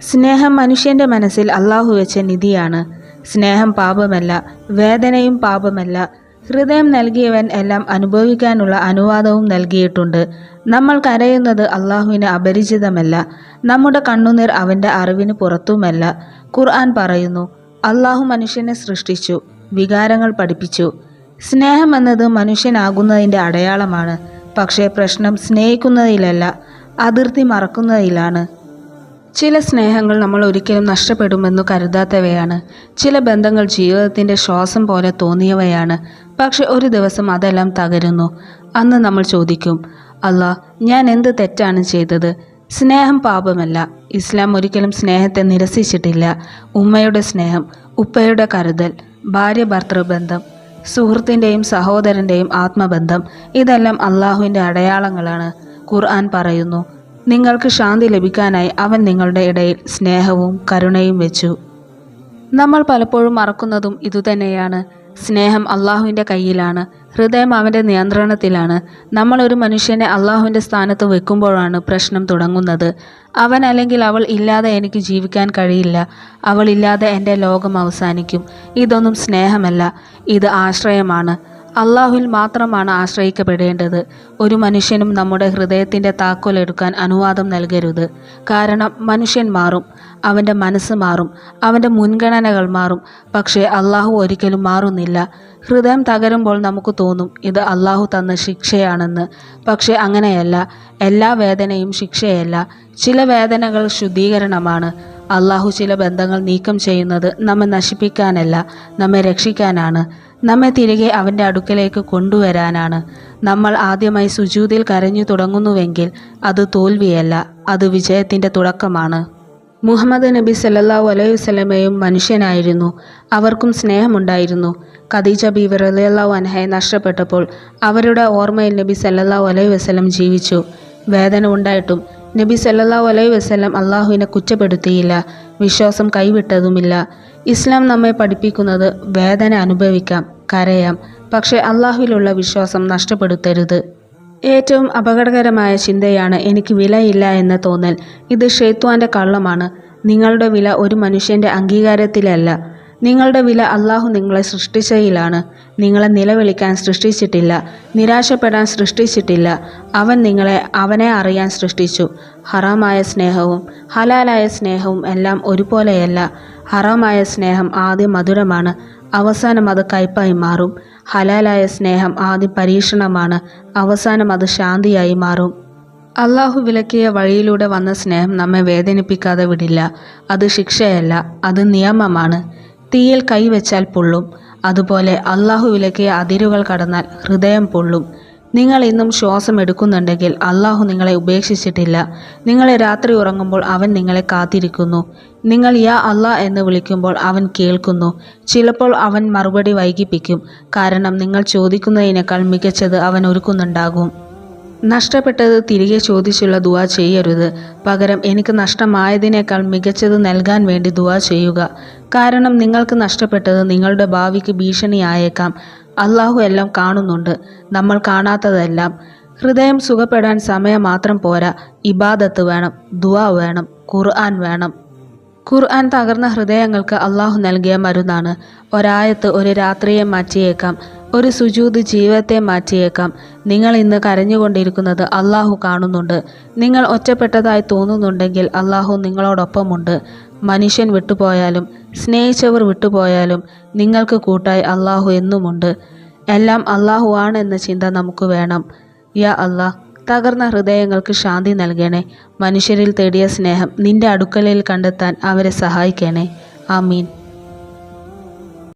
സ്നേഹം മനുഷ്യന്റെ മനസ്സിൽ അള്ളാഹു വെച്ച നിധിയാണ്. സ്നേഹം പാപമല്ല വേദനയും പാപമല്ല. ഹൃദയം നൽകിയവൻ എല്ലാം അനുഭവിക്കാനുള്ള അനുവാദവും നൽകിയിട്ടുണ്ട്. നമ്മൾ കരയുന്നത് അള്ളാഹുവിന് അപരിചിതമല്ല നമ്മുടെ കണ്ണുനീർ അവന്റെ അറിവിന് പുറത്തുമല്ല. ഖുർആൻ പറയുന്നു അള്ളാഹു മനുഷ്യനെ സൃഷ്ടിച്ചു വികാരങ്ങൾ പഠിപ്പിച്ചു. സ്നേഹം എന്നത് മനുഷ്യനാകുന്നതിന്റെ അടയാളമാണ് പക്ഷേ പ്രശ്നം സ്നേഹിക്കുന്നതിലല്ല അതിർത്തി മറക്കുന്നതിലാണ്. ചില സ്നേഹങ്ങൾ നമ്മൾ ഒരിക്കലും നഷ്ടപ്പെടുമെന്നു കരുതാത്തവയാണ്. ചില ബന്ധങ്ങൾ ജീവിതത്തിന്റെ ശ്വാസം പോലെ തോന്നിയവയാണ്. പക്ഷെ ഒരു ദിവസം അതെല്ലാം തകരുന്നു. അന്ന് നമ്മൾ ചോദിക്കും അല്ല ഞാൻ എന്ത് തെറ്റാണ് ചെയ്തത്? സ്നേഹം പാപമല്ല. ഇസ്ലാം ഒരിക്കലും സ്നേഹത്തെ നിരസിച്ചിട്ടില്ല. ഉമ്മയുടെ സ്നേഹം ഉപ്പയുടെ കരുതൽ ഭാര്യ ഭർത്തൃബന്ധം സുഹൃത്തിന്റെയും സഹോദരന്റെയും ആത്മബന്ധം ഇതെല്ലാം അള്ളാഹുവിന്റെ അടയാളങ്ങളാണ്. ഖുർആൻ പറയുന്നു നിങ്ങൾക്ക് ശാന്തി ലഭിക്കാനായി അവൻ നിങ്ങളുടെ ഇടയിൽ സ്നേഹവും കരുണയും വെച്ചു. നമ്മൾ പലപ്പോഴും മറക്കുന്നതും ഇതുതന്നെയാണ്. സ്നേഹം അള്ളാഹുവിന്റെ കയ്യിലാണ് ഹൃദയം അവന്റെ നിയന്ത്രണത്തിലാണ്. നമ്മൾ ഒരു മനുഷ്യനെ അള്ളാഹുവിന്റെ സ്ഥാനത്ത് വെക്കുമ്പോഴാണ് പ്രശ്നം തുടങ്ങുന്നത്. അവൻ അല്ലെങ്കിൽ അവൾ ഇല്ലാതെ എനിക്ക് ജീവിക്കാൻ കഴിയില്ല. അവൾ ഇല്ലാതെ എന്റെ ലോകം അവസാനിക്കും. ഇതൊന്നും സ്നേഹമല്ല. ഇത് ആശ്രയമാണ്. അള്ളാഹുവിൽ മാത്രമാണ് ആശ്രയിക്കപ്പെടേണ്ടത്. ഒരു മനുഷ്യനും നമ്മുടെ ഹൃദയത്തിന്റെ താക്കോൽ എടുക്കാൻ അനുവാദം നൽകരുത്. കാരണം മനുഷ്യൻ മാറും അവന്റെ മനസ്സ് മാറും അവന്റെ മുൻഗണനകൾ മാറും. പക്ഷേ അള്ളാഹു ഒരിക്കലും മാറുന്നില്ല. ഹൃദയം തകരുമ്പോൾ നമുക്ക് തോന്നും ഇത് അള്ളാഹു തന്ന ശിക്ഷയാണെന്ന്. പക്ഷേ അങ്ങനെയല്ല. എല്ലാ വേദനയും ശിക്ഷയല്ല. ചില വേദനകൾ ശുദ്ധീകരണമാണ്. അള്ളാഹു ചില ബന്ധങ്ങൾ നീക്കം ചെയ്യുന്നത് നമ്മെ നശിപ്പിക്കാനല്ല നമ്മെ രക്ഷിക്കാനാണ്. നമ്മെ തിരികെ അവന്റെ അടുക്കലേക്ക് കൊണ്ടുവരാനാണ്. നമ്മൾ ആദ്യമായി സുജൂതിൽ കരഞ്ഞു തുടങ്ങുന്നുവെങ്കിൽ അത് തോൽവിയല്ല അത് വിജയത്തിന്റെ തുടക്കമാണ്. മുഹമ്മദ് നബി സല്ലല്ലാഹു അലൈഹി വസല്ലമയും മനുഷ്യനായിരുന്നു. അവർക്കും സ്നേഹമുണ്ടായിരുന്നു. ഖദീജ ബീവി റളിയല്ലാഹു അൻഹയെ നഷ്ടപ്പെട്ടപ്പോൾ അവരുടെ ഓർമ്മയിൽ നബി സല്ലല്ലാഹു അലൈഹി വസ്ലം ജീവിച്ചു. വേദന ഉണ്ടായിട്ടും നബി സല്ലല്ലാഹു അലൈഹി വസ്ലം അള്ളാഹുവിനെ കുറ്റപ്പെടുത്തിയില്ല വിശ്വാസം കൈവിട്ടതുമില്ല. ഇസ്ലാം നമ്മെ പഠിപ്പിക്കുന്നത് വേദന അനുഭവിക്കാം കരയാം പക്ഷേ അള്ളാഹുവിലുള്ള വിശ്വാസം നഷ്ടപ്പെടുത്തരുത്. ഏറ്റവും അപകടകരമായ ചിന്തയാണ് എനിക്ക് വിലയില്ല എന്ന തോന്നൽ. ഇത് ഷെയ്ത്വാന്റെ കള്ളമാണ്. നിങ്ങളുടെ വില ഒരു മനുഷ്യന്റെ അംഗീകാരത്തിലല്ല. നിങ്ങളുടെ വില അള്ളാഹു നിങ്ങളെ സൃഷ്ടിച്ചയിലാണ്. നിങ്ങളെ നിലവിളിക്കാൻ സൃഷ്ടിച്ചിട്ടില്ല നിരാശപ്പെടാൻ സൃഷ്ടിച്ചിട്ടില്ല. അവൻ നിങ്ങളെ അവനെ അറിയാൻ സൃഷ്ടിച്ചു. ഹറാമായ സ്നേഹവും ഹലാലായ സ്നേഹവും എല്ലാം ഒരുപോലെയല്ല. ഹറാമായ സ്നേഹം ആദ്യം മധുരമാണ് അവസാനം അത് കയ്പായി മാറും. ഹലാലായ സ്നേഹം ആദ്യം പരീക്ഷണമാണ് അവസാനം അത് ശാന്തിയായി മാറും. അള്ളാഹു വിലക്കിയ വഴിയിലൂടെ വന്ന സ്നേഹം നമ്മെ വേദനിപ്പിക്കാതെ വിടില്ല. അത് ശിക്ഷയല്ല അത് നിയമമാണ്. തീയിൽ കൈവച്ചാൽ പൊള്ളും. അതുപോലെ അള്ളാഹു വിലക്കിയ അതിരുകൾ കടന്നാൽ ഹൃദയം പൊള്ളും. നിങ്ങൾ ഇന്നും ശ്വാസം എടുക്കുന്നുണ്ടെങ്കിൽ അള്ളാഹു നിങ്ങളെ ഉപേക്ഷിച്ചിട്ടില്ല. നിങ്ങളെ രാത്രി ഉറങ്ങുമ്പോൾ അവൻ നിങ്ങളെ കാത്തിരിക്കുന്നു. നിങ്ങൾ യാ അള്ളാ എന്ന് വിളിക്കുമ്പോൾ അവൻ കേൾക്കുന്നു. ചിലപ്പോൾ അവൻ മറുപടി വൈകിപ്പിക്കും. കാരണം നിങ്ങൾ ചോദിക്കുന്നതിനേക്കാൾ മികച്ചത് അവൻ ഒരുക്കുന്നുണ്ടാകും. നഷ്ടപ്പെട്ടത് തിരികെ ചോദിച്ചുള്ള ദുവാ ചെയ്യരുത്. പകരം എനിക്ക് നഷ്ടമായതിനേക്കാൾ മികച്ചത് നൽകാൻ വേണ്ടി ദുവാ ചെയ്യുക. കാരണം നിങ്ങൾക്ക് നഷ്ടപ്പെട്ടത് നിങ്ങളുടെ ഭാവിക്ക് ഭീഷണിയായേക്കാം. അള്ളാഹു എല്ലാം കാണുന്നുണ്ട്. നമ്മൾ കാണാത്തതെല്ലാം. ഹൃദയം സുഖപ്പെടാൻ സമയം മാത്രം പോരാ. ഇബാദത്ത് വേണം ദുവാ വേണം ഖുർആൻ വേണം. ഖുർആൻ തകർന്ന ഹൃദയങ്ങൾക്ക് അള്ളാഹു നൽകിയ മരുന്നാണ്. ഒരായത്ത് ഒരു രാത്രിയെ മാറ്റിയേക്കാം ഒരു സുജൂത് ജീവിതത്തെ മാറ്റിയേക്കാം. നിങ്ങൾ ഇന്ന് കരഞ്ഞുകൊണ്ടിരിക്കുന്നത് അള്ളാഹു കാണുന്നുണ്ട്. നിങ്ങൾ ഒറ്റപ്പെട്ടതായി തോന്നുന്നുണ്ടെങ്കിൽ അള്ളാഹു നിങ്ങളോടൊപ്പമുണ്ട്. മനുഷ്യൻ വിട്ടുപോയാലും സ്നേഹിച്ചവർ വിട്ടുപോയാലും നിങ്ങൾക്ക് കൂട്ടായി അള്ളാഹു എന്നുമുണ്ട്. എല്ലാം അള്ളാഹു ആണെന്ന ചിന്ത നമുക്ക് വേണം. യാ അള്ളാഹ് തകർന്ന ഹൃദയങ്ങൾക്ക് ശാന്തി നൽകണേ. മനുഷ്യരിൽ തേടിയ സ്നേഹം നിന്റെ അടുക്കളയിൽ കണ്ടെത്താൻ അവരെ സഹായിക്കണേ. ആമീൻ.